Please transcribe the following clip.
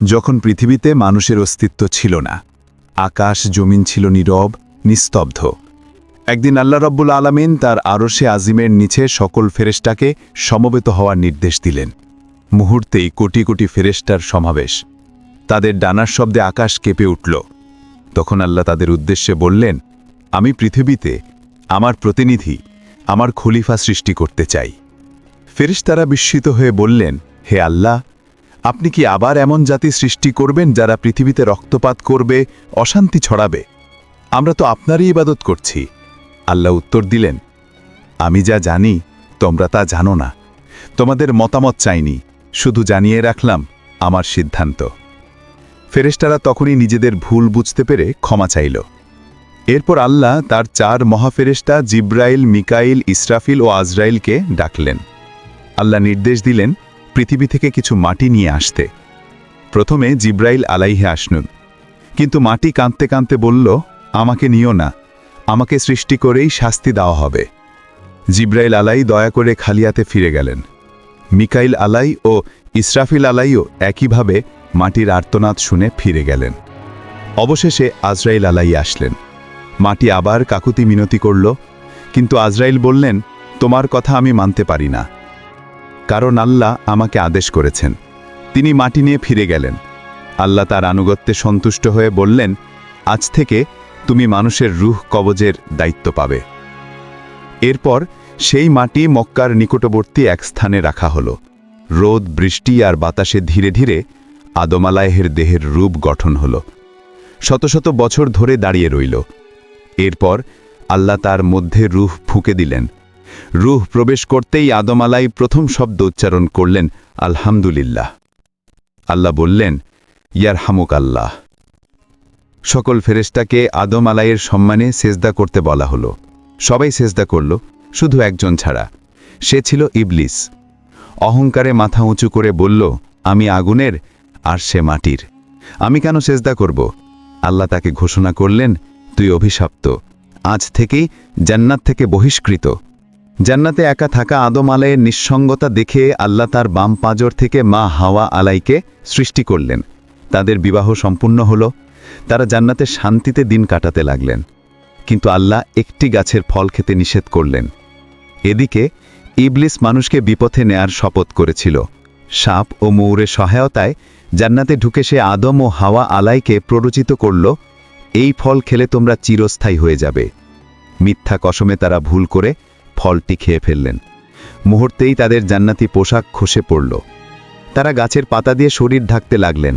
যখন পৃথিবীতে মানুষের অস্তিত্ব ছিল না, আকাশ, জমিন ছিল নীরব, নিস্তব্ধ। একদিন আল্লাহ রব্বুল আলামিন তার আরশে আজিমের নিচে সকল ফেরেশটাকে সমবেত হওয়ার নির্দেশ দিলেন। মুহূর্তেই কোটি কোটি ফেরেশটার সমাবেশ। তাদের ডানার শব্দে আকাশ কেঁপে উঠল। তখন আল্লাহ তাদের উদ্দেশ্যে বললেন, আমি পৃথিবীতে আমার প্রতিনিধি, আমার খলিফা সৃষ্টি করতে চাই। ফেরেশতারা বিস্মিত হয়ে বললেন, হে আল্লাহ আপনি কি আবার এমন জাতি সৃষ্টি করবেন যারা পৃথিবীতে রক্তপাত করবে, অশান্তি ছড়াবে? আমরা তো আপনারই ইবাদত করছি। আল্লাহ উত্তর দিলেন, আমি যা জানি, তোমরা তা জানো না। তোমাদের মতামত চাইনি, শুধু জানিয়ে রাখলাম আমার সিদ্ধান্ত। ফেরেশতারা তখনই নিজেদের ভুল বুঝতে পেরে ক্ষমা চাইল। এরপর আল্লাহ তার চার মহাফেরেশতা জিব্রাইল, মিকাইল, ইসরাফিল ও আজরাইলকে ডাকলেন। আল্লাহ নির্দেশ দিলেন পৃথিবী থেকে কিছু মাটি নিয়ে আসতে। প্রথমে জিব্রাইল আলাইহে আসনুন। কিন্তু মাটি কাঁদতে কাঁদতে বলল, আমাকে নিও না। আমাকে সৃষ্টি করেই শাস্তি দেওয়া হবে। জিব্রাইল আলাই দয়া করে খালিয়াতে ফিরে গেলেন। মিকাইল আলাই ও ইসরাফিল আলাইও একইভাবে মাটির আর্তনাদ শুনে ফিরে গেলেন। অবশেষে আজরাইল আলাই আসলেন। মাটি আবার কাকুতি মিনতি করল, কিন্তু আজরাইল বললেন, তোমার কথা আমি মানতে পারি না। কারণ আল্লাহ আমাকে আদেশ করেছেন। তিনি মাটি নিয়ে ফিরে গেলেন। আল্লাহ তার আনুগত্যে সন্তুষ্ট হয়ে বললেন, আজ থেকে তুমি মানুষের রুহ কবজের দায়িত্ব পাবে। এরপর সেই মাটি মক্কার নিকটবর্তী এক স্থানে রাখা হলো। রোদ, বৃষ্টি আর বাতাসে ধীরে ধীরে আদমালায়েহের দেহের রূপ গঠন হল। শত শত বছর ধরে দাঁড়িয়ে রইল। এরপর আল্লাহ তার মধ্যে রুহ ফুঁকে দিলেন। রুহ প্রবেশ করতেই আদমালাই প্রথম শব্দ উচ্চারণ করলেন, আলহামদুলিল্লাহ। আল্লাহ বললেন ইয়ার হামুক আল্লাহ। সকল ফেরেশতাকে আদম আলাইয়ের সম্মানে সেজদা করতে বলা হলো। সবাই সেজদা করল, শুধু একজন ছাড়া। সে ছিল ইবলিস। অহংকারে মাথা উঁচু করে বলল, আমি আগুনের আর সে মাটির। আমি কেন সেজদা করব? আল্লাহ তাকে ঘোষণা করলেন, তুই অভিশপ্ত। আজ থেকেই জান্নাত থেকে বহিষ্কৃত। জান্নাতে একা থাকা আদম আলাইয়ের নিঃসঙ্গতা দেখে আল্লাহ তার বাম পাঁজর থেকে মা হাওয়া আলাইকে সৃষ্টি করলেন। তাদের বিবাহ সম্পূর্ণ হল, তারা জান্নাতে শান্তিতে দিন কাটাতে লাগলেন। কিন্তু আল্লাহ একটি গাছের ফল খেতে নিষেধ করলেন। এদিকে ইবলিস মানুষকে বিপথে নেয়ার শপথ করেছিল। সাপ ও মৌরের সহায়তায় জান্নাতে ঢুকে সে আদম ও হাওয়া আলাইকে প্ররোচিত করল, এই ফল খেলে তোমরা চিরস্থায়ী হয়ে যাবে। মিথ্যা কসমে তারা ভুল করে ফলটি খেয়ে ফেললেন। মুহূর্তেই তাদের জান্নাতি পোশাক খসে পড়ল। তারা গাছের পাতা দিয়ে শরীর ঢাকতে লাগলেন।